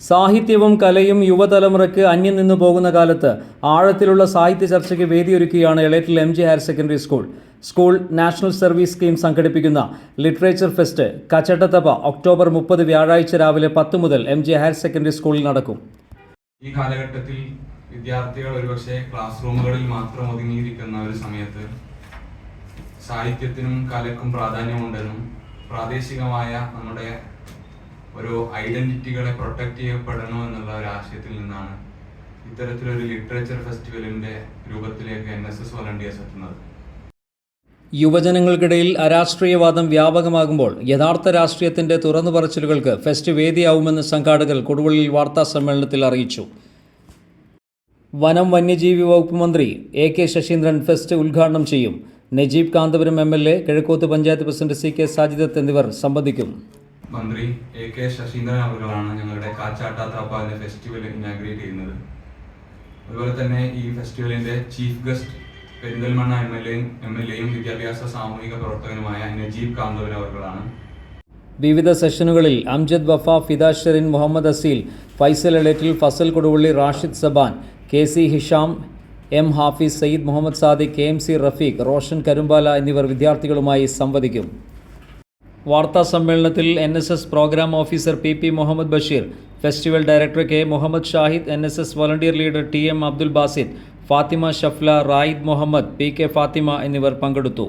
സാഹിത്യവും കലയും യുവതലമുറയ്ക്ക് അന്യം നിന്നു പോകുന്ന കാലത്ത് ആഴത്തിലുള്ള സാഹിത്യ ചർച്ചയ്ക്ക് വേദിയൊരുക്കുകയാണ് Elettil M G higher secondary school. School national service scheme സംഘടിപ്പിക്കുന്ന ലിറ്ററേച്ചർ ഫെസ്റ്റ് കച്ചട്ടത്തപ്പ ഒക്ടോബർ മുപ്പത് വ്യാഴാഴ്ച രാവിലെ പത്ത് മുതൽ എം ജി ഹയർ സെക്കൻഡറി സ്കൂളിൽ നടക്കും. ഈ കാലഘട്ടത്തിൽ വിദ്യാർത്ഥികൾ ഒരുപക്ഷെ ക്ലാസ് റൂമുകളിൽ മാത്രം ഒതുങ്ങിയിരിക്കുന്ന ഒരു സമയത്ത് സാഹിത്യത്തിനും കലക്കും പ്രാധാന്യമുണ്ടെന്നും പ്രാദേശികമായ നമ്മുടെ ഒരു ഐഡന്റിറ്റികളെ പ്രൊട്ടക്ട് ചെയ്യപ്പെടണം എന്നുള്ള ഒരു ആശയത്തിൽ നിന്നാണ് ഇത്തരത്തിലൊരു ലിറ്ററേച്ചർ ഫെസ്റ്റിവലിന്റെ രൂപത്തിലേക്ക് എൻ എസ് എസ് വോളണ്ടിയേഴ്സ് എത്തുന്നത്. യുവജനങ്ങൾക്കിടയിൽ അരാഷ്ട്രീയവാദം വ്യാപകമാകുമ്പോൾ യഥാർത്ഥ രാഷ്ട്രീയത്തിന്റെ തുറന്നു പറച്ചിലുകൾക്ക് ഫെസ്റ്റ് വേദിയാവുമെന്ന് സംഘാടകർ കൊടുവള്ളിയിൽ വാർത്താ സമ്മേളനത്തിൽ അറിയിച്ചു. വനം വന്യജീവി വകുപ്പ് മന്ത്രി എ കെ ശശീന്ദ്രൻ ഫെസ്റ്റ് ഉദ്ഘാടനം ചെയ്യും. Najeeb Kanthapuram M L A Kizhakkoth panchayat president C K Sajidath എന്നിവർ സംബന്ധിക്കും. മന്ത്രി എ കെ ശശീന്ദ്രൻ അവരുകളാണ് ഞങ്ങളുടെ കാച്ചാട്ട ഫെസ്റ്റിവൽ ഇനാഗ്രേറ്റ് ചെയ്യുന്നത്. അതുപോലെ തന്നെ ഈ ഫെസ്റ്റിവലിന്റെ chief guest Perinthalmanna M L എയും എം എൽ എയും വിദ്യാഭ്യാസ സാമൂഹിക പ്രവർത്തകനുമായ നജീബ് കാന്തവൻ അവരുകളാണ്. വിവിധ സെഷനുകളിൽ Amjad Wafa Fida Sherin Muhammad Aseel Faisal Alettil Fasal Koduvally Rashid Saban K C Hisham M Hafis Sayyid Muhammad Sadiq K M C Rafeeq Roshan Karumbala എന്നിവർ വിദ്യാർത്ഥികളുമായി സംവദിക്കും. വാർത്താ സമ്മേളനത്തിൽ N S S programme officer P P Muhammad Basheer festival director K Muhammad Shahid N S S volunteer leader T M Abdul Basid Fathima Shafla Raid Muhammad P K Fathima എന്നിവർ പങ്കെടുത്തു.